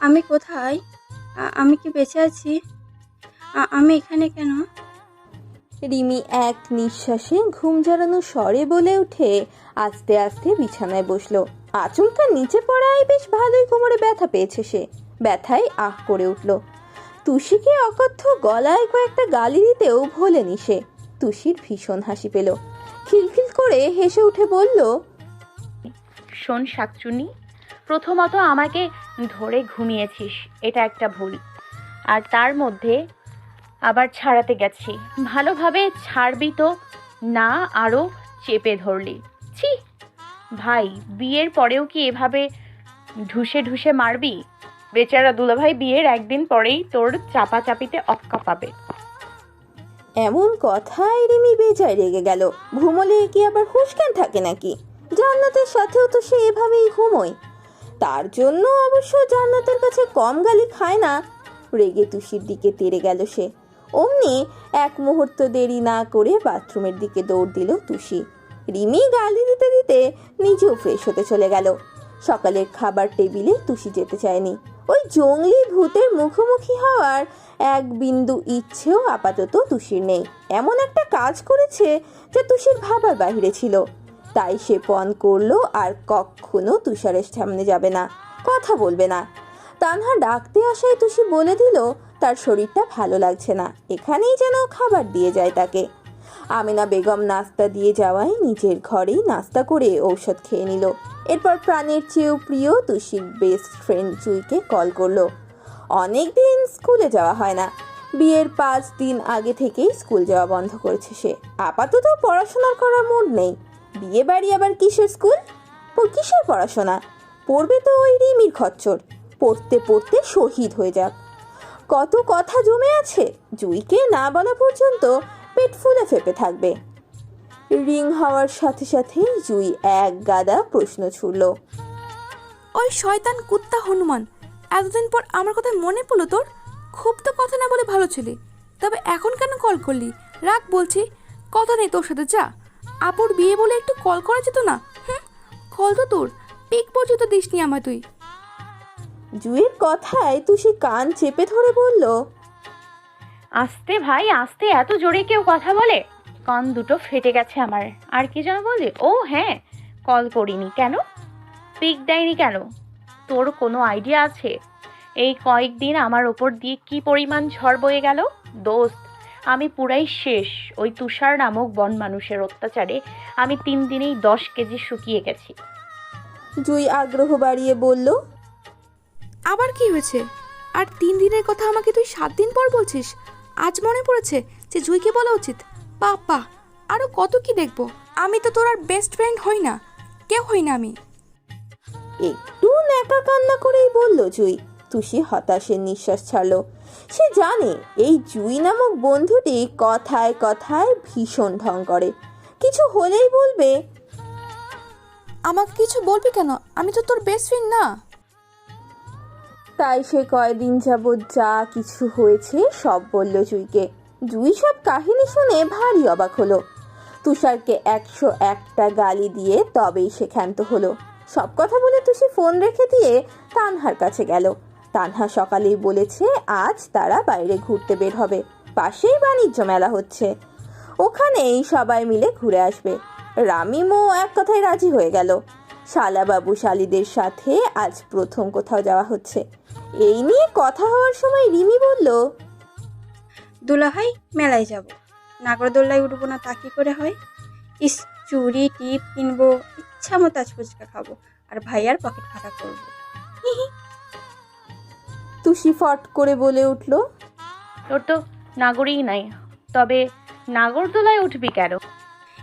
আমি কোথায়? আমি কি বেঁচে আছি? আমি এখানে কেন? রিমি এক নিঃশ্বাসে ঘুম জড়ানো স্বরে বলে উঠে আস্তে আস্তে বিছানায় বসল। আচমকা নিচে পড়ায় বেশ ভালোই কোমরে ব্যথা পেয়েছে সে। ব্যথায় আহ করে উঠল। তুষিকে অকথ্য গলায় কয়েকটা গালি দিতেও ভোলেনি সে। তুষির ভীষণ হাসি পেল। খিলখিল করে হেসে উঠে বলল শোন শাকচুনি প্রথমত আমাকে ধরে ঘুমিয়েছিস, এটা একটা ভুল। আর তার মধ্যে আবার ছাড়াতে গেছি। ভালোভাবে ছাড়বি তো, না আরও চেপে ধরলি। ছি! ভাই, বিয়ের পরেও কি এভাবে ঢুসে ঢুসে মারবি? বেচারা দুলাভাই বিয়ের একদিন পরেই তোর চাপাচাপিতে অক্কা পাবে। এমন কথায় রিমি বেজায় রেগে গেল। ঘুমলে কি আবার হুঁশজ্ঞান থাকে নাকি? জান্নাতের সাথেও তো সে এভাবেই ঘুমোয়। তার জন্য অবশ্য জান্নাতের কাছে কম গালি খায় না। রেগে তুষির দিকে তেড়ে গেল সে। অমনি এক মুহূর্ত দেরি না করে বাথরুমের দিকে দৌড় দিল তুষি। রিমি গালি দিতে দিতে নিজেও ফ্রেশ হতে চলে গেল। সকালের খাবার টেবিলে তুষি যেতে চায়নি। ওই জঙ্গলি ভূতের মুখোমুখি হওয়ার এক বিন্দু ইচ্ছেও আপাতত তুষির নেই। এমন একটা কাজ করেছে যা তুষির ভাবার বাহিরে ছিল। তাই সে পণ করল আর কখনো তুষারের সামনে যাবে না, কথা বলবে না। তানহা ডাকতে আসায় তুষি বলে দিল, তার শরীরটা ভালো লাগছে না, এখানেই যেন খাবার দিয়ে যায় তাকে। আমিনা বেগম নাস্তা দিয়ে যাওয়ায় নিজের ঘরেই নাস্তা করে ঔষধ খেয়ে নিল। এরপর প্রাণের চেয়েও প্রিয় তুষির বেস্ট ফ্রেন্ড জুইকে কল করল। অনেক দিন স্কুলে যাওয়া হয় না। বিয়ের পাঁচ দিন আগে থেকেই স্কুল যাওয়া বন্ধ করেছে সে। আপাতত পড়াশোনা করার মুড নেই। বিয়ে বাড়ি আবার কিসের স্কুল? প- কিসের পড়াশোনা? পড়বে তো ওই রিমির খচ্চর। পড়তে পড়তে শহীদ হয়ে যাক। কত কথা জমে আছে, জুইকে না বলা পর্যন্ত পেট ফুলে ফেপে থাকবে। রিং হওয়ার সাথে সাথে জুই এক গাদা প্রশ্ন ছুড়ল। ওই শয়তান কুত্তা হনুমান, এতদিন পর আমার কথা মনে পড়ল তোর? খুব তো কথা না বলে ভালো ছিলি, তবে এখন কেন কল করলি? রাখ বলছি, কথা নেই তোর সাথে, যা। আপুর বিয়ে বলে একটু কল করা যেত না? হুম কল তো তোর। পিক পর্যন্ত দিসনি আমার তুই। জুয়ের কথায় তুষি কান চেপে ধরে বলল আস্তে ভাই আস্তে এত জোরে কেউ কথা বলে? কান দুটো ফেটে গেছে আমার। আর কি যেন বলি ও হ্যাঁ কল করিনি। কেন? পিক দেয়নি কেন? তোর কোনো আইডিয়া আছে? এই কয়েকদিন আমার ওপর দিয়ে কি পরিমাণ ঝড় বয়ে গেল? দোস্ত আমি পুরাই শেষ। ওই তুষার নামক বন মানুষের অত্যাচারে আমি তিন দিনেই দশ কেজি শুকিয়ে গেছি। জুই আগ্রহ বাড়িয়ে বলল আবার কি হয়েছে? আর তিন দিনের কথা আমাকে তুই সাত দিন পর বলছিস? আজ মনে পড়েছে যে জুইকে বলা উচিত। বাবা আরও কত কি দেখব? আমি তো তোর আর বেস্ট ফ্রেন্ড হই না। কেউ হই না আমি। একটু ন্যাকা কান্না করেই বলল জুই। তুষি হতাশের নিঃশ্বাস ছাড়ল। সে জানে এই জুই নামক বন্ধুটি কথায় কথায় ভীষণ ঢং করে। কিছু হলেই বলবে আমাকে কিছু বলবি কেন? আমি তো তোর বেস্ট ফ্রেন্ড না। তাই সে কয়দিন যাবৎ যা কিছু হয়েছে সব বলল জুইকে। জুই সব কাহিনী শুনে ভারী অবাক হলো। তুষারকে একশো একটা গালি দিয়ে তবেই সে ক্ষান্ত হলো। সব কথা বলে তুষি ফোন রেখে দিয়ে তানহার কাছে গেল। তানহা সকালেই বলেছে, আজ তারা বাইরে ঘুরতে বের হবে। পাশেই বাণিজ্য মেলা হচ্ছে। ওখানেই সবাই মিলে ঘুরে আসবে। রামিমও এক কথায় রাজি হয়ে গেল। শালাবাবু শালিদের সাথে আজ প্রথম কোথাও যাওয়া হচ্ছে। এই নিয়ে কথা হওয়ার সময় রিমি বলল, দুলাভাই, মেলায় যাব। নাগরদোল্লায় উঠবো না তা কি করে হয়? ইস চুড়ি টিপ কিনবো, ইচ্ছা মতো আজ ফুচকা খাব। আর ভাইয়ার পকেট ফাঁকা করব। তুষি ফট করে বলে উঠল তোর তো নাগরই নাই তবে নাগরদোলায় উঠবি কেন?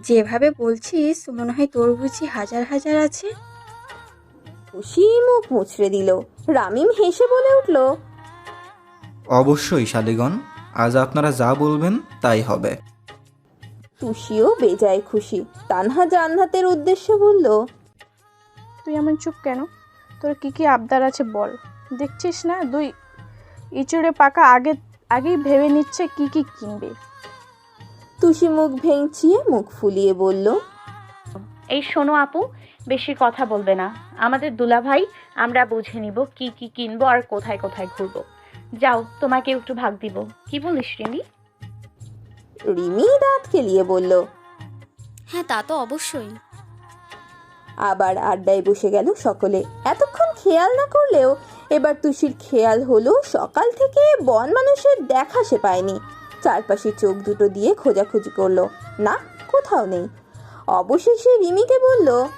যেভাবে বলছিস মনে হয় তোর বুঝি হাজার হাজার আছে। তুষি মুখ মুচড়ে দিল। রামিম হেসে বলে উঠল অবশ্যই শালিগণ আজ আপনারা যা বলবেন তাই হবে। তুষিও বেজায় খুশি। তানহা জান্নাতের উদ্দেশ্যে বলল তুই এমন চুপ কেন? তোর কি কি আবদার আছে বল। দেখছিস না? দুই ইঁচড়ে পাকা আগে আগেই ভেবে নিচ্ছে কি কি কিনবে। তুষি মুখ ভেঙচিয়ে মুখ ফুলিয়ে বলল এই শোনো আপু বেশি কথা বলবে না। আমাদের দুলাভাই আমরা বুঝে নিব কি কি কিনবো আর কোথায় কোথায় ঘুরবো। যাও তোমাকে একটু ভাগ দিব। কি বলিস রিমি? রিমি দাঁত কেলিয়ে বলল হ্যাঁ তা তো অবশ্যই। আবার আড্ডায় বসে গেল সকলে। এতক্ষণ খেয়াল না করলেও এবার তুষির খেয়াল হলো সকাল থেকে বন মানুষের দেখা সে পায়নি। চারপাশে চোখ দুটো দিয়ে খোঁজাখুঁজি করল। না কোথাও নেই। অবশেষে রিমিকে বলল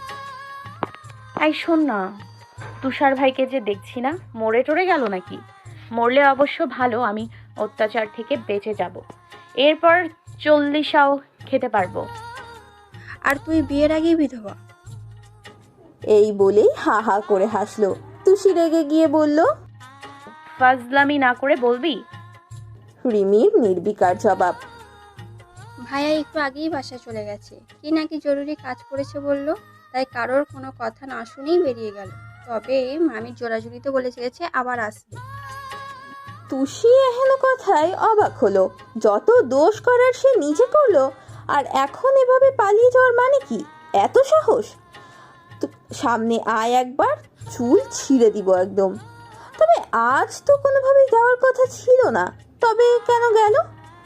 এই শোন না তুষার ভাইকে যে দেখছি না মরে টরে গেল নাকি? মরলে অবশ্য ভালো আমি অত্যাচার থেকে বেঁচে যাব। এরপর চল্লিশাও খেতে পারব। আর তুই বিয়ের আগেই বিধবা। এই বলেই হা হা করে হাসলো। তুষি রেগে গিয়ে বলল ফাজলামি না করে বলবি? রিমির নির্বিকার জবাব। ভাইয়া একটু আগেই বাসায় চলে গেছে। কি নাকি জরুরি কাজ করেছে বলল তাই কারোর কোনো কথা না শুনেই বেরিয়ে গেল। তবে মামির জোরাজুরিতে বলে গেছে আবার আসবে। তুষি এহেন কথায় অবাক হলো। যত দোষ করার সে নিজে করল আর এখন এভাবে পালিয়ে যাওয়ার মানে কি? এত সাহস? তো সামনে আয় একবার, চুল ছিঁড়ে দিব একদম। তবে আজ তো কোনোভাবেই যাওয়ার কথা ছিল না। তবে কেন গেল?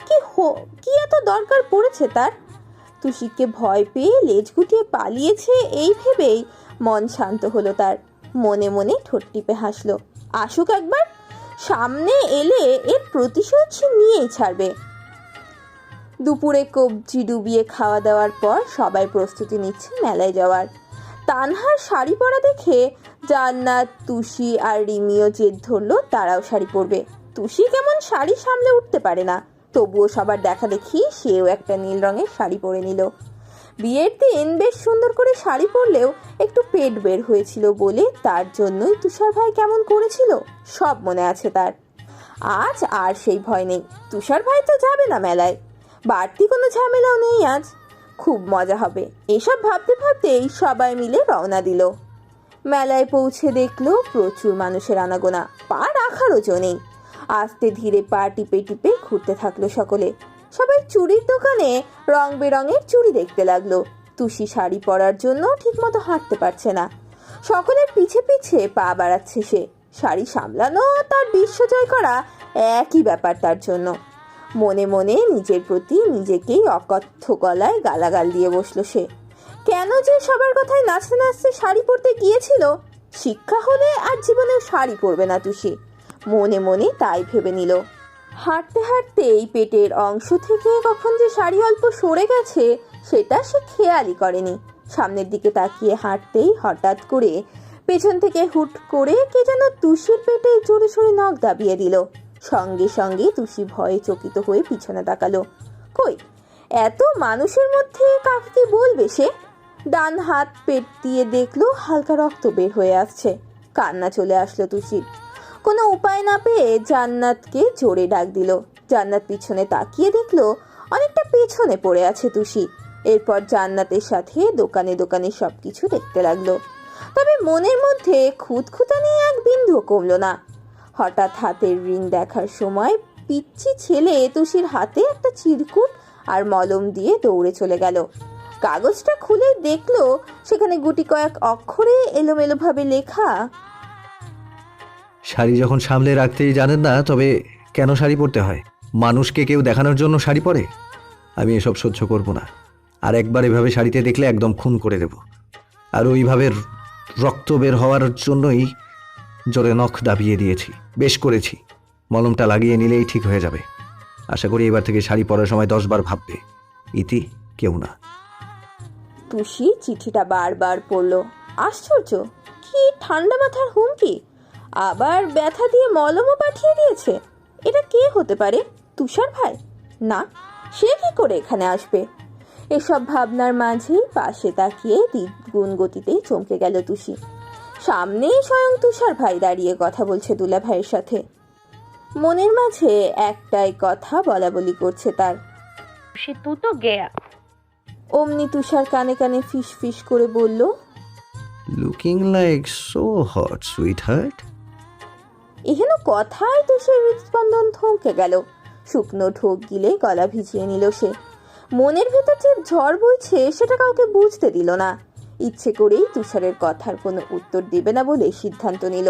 কি হো, কি এত দরকার পড়েছে তার? তুষিকে ভয় পেয়ে লেজ গুটিয়ে পালিয়েছে এই ভেবেই মন শান্ত হলো তার। মনে মনে ঠোঁট টিপে হাসলো। আসুক একবার, সামনে এলে এর প্রতিশোধ সে নিয়েই ছাড়বে। দুপুরে কবজি ডুবিয়ে খাওয়া দাওয়ার পর সবাই প্রস্তুতি নিচ্ছে মেলায় যাওয়ার। তানহার শাড়ি পরা দেখে জান্নাত, তুষি আর রিমিও জেদ ধরলো, তারাও শাড়ি পরবে। তুষি কেমন শাড়ি সামলে উঠতে পারে না, তবুও সবার দেখা দেখি সেও একটা নীল রঙের শাড়ি পরে নিল। বিয়ের দিন বেশ সুন্দর করে শাড়ি পরলেও একটু পেট বের হয়েছিল বলে তার জন্যই তুষার ভাই কেমন করেছিল, সব মনে আছে তার। আজ আর সেই ভয় নেই, তুষার ভাই তো যাবে না মেলায়, বাড়তি কোনো ঝামেলাও নেই আজ। খুব মজা হবে। এসব ভাবতে ভাবতেই সবাই মিলে রওনা দিল। মেলায় পৌঁছে দেখল প্রচুর মানুষের আনাগোনা, পা রাখারও জো নেই। আস্তে ধীরে পা টিপে টিপে ঘুরতে থাকল সকলে। সবাই চুড়ির দোকানে রং বেরঙের চুড়ি দেখতে লাগল। তুষি শাড়ি পরার জন্য ঠিকমতো হাঁটতে পারছে না। সকলের পিছে পিছে পা বাড়াচ্ছে সে। শাড়ি সামলানো, তার বিশ্বজয় করা একই ব্যাপার তার জন্য। মনে মনে নিজের প্রতি নিজেকেই অকথ্য গলায় গালাগাল দিয়ে বসল সে। কেন যে সবার কথায় নাচতে নাচতে শাড়ি পরতে গিয়েছিল? শিক্ষা হলে আর জীবনেও শাড়ি পরবে না তুষি। মনে মনে তাই ভেবে নিল। হাঁটতে হাঁটতেই পেটের অংশ থেকে কখন যে শাড়ি অল্প সরে গেছে, সেটা সে খেয়ালই করেনি। সামনের দিকে তাকিয়ে হাঁটতেই হঠাৎ করে পেছন থেকে হুট করে কে যেন তুষির পেটে জোরে সোরে নখ দাবিয়ে দিল। সঙ্গে সঙ্গে তুষি ভয়ে চকিত হয়ে পিছনে তাকালো। কই, এত মানুষের মধ্যে কাকে বলবে সে? ডান হাত পেট দিয়ে দেখল হালকা রক্ত বের হয়ে আসছে। কান্না চলে আসলো তুষির। কোনো উপায় না পেয়ে জান্নাতকে জোরে ডাক দিল। জান্নাত পিছনে তাকিয়ে দেখল অনেকটা পেছনে পড়ে আছে তুষি। এরপর জান্নাতের সাথে দোকানে দোকানে সবকিছু দেখতে লাগল। তবে মনের মধ্যে খুঁতখুতানি এক বিন্দু কমলো না। হঠাৎ হাতের রিং দেখার সময় পিচ্ছি ছেলে তুষির হাতে একটা চিরকুট আর মলম দিয়ে দৌড়ে চলে গেল। কাগজটা খুলে দেখল সেখানে গুটি কয়েক অক্ষরে এলোমেলোভাবে লেখা, শাড়ি যখন সামলে রাখতেই জানেন না, তবে কেন শাড়ি পরতে হয়? মানুষকে কেউ দেখানোর জন্য শাড়ি পরে? আমি এসব সহ্য করব না। আর একবার এভাবে শাড়িতে দেখলে একদম খুন করে দেব। আর ওইভাবে রক্ত বের হওয়ার জন্যই জোরে নখ দাবিয়ে দিয়েছি। বেশ করেছি। মলমটা লাগিয়ে নিলেই ঠিক হয়ে যাবে। আশা করি এবার থেকে শাড়ি পরার সময় দশবার ভাববে। ইতি কেউ না। টুসি চিঠিটা বারবার পড়ল। আশ্চর্য, কি ঠান্ডা মাথার হুমকি? আবার ব্যথা দিয়ে মলমও পাঠিয়ে দিয়েছে। এটা কে হতে পারে? তুষার ভাই? না, সে কি করে এখানে আসবে? এসব ভাবনার মাঝেই পাশে তাকিয়ে দ্বিগুণ গতিতে চমকে গেল তুষি। সামনেই স্বয়ং তুষার ভাই দাঁড়িয়ে কথা বলছে দুলা ভাইয়ের সাথে। মনের মাঝে একটাই কথা বলা বলি করছে তার। সে তু তো গেয়া। অমনি তুষার কানে কানে ফিস ফিস করে বলল looking like so hot sweetheart এহেন কথায় তুষের হৃদস্পন্দন থমকে গেল। শুকনো ঢোক গিলে গলা ভিজিয়ে নিল সে। মনের ভেতর যে ঝড় বইছে সেটা কাউকে বুঝতে দিল না। ইচ্ছে করেই তুষারের কথার কোনো উত্তর দেবে না বলে সিদ্ধান্ত নিল।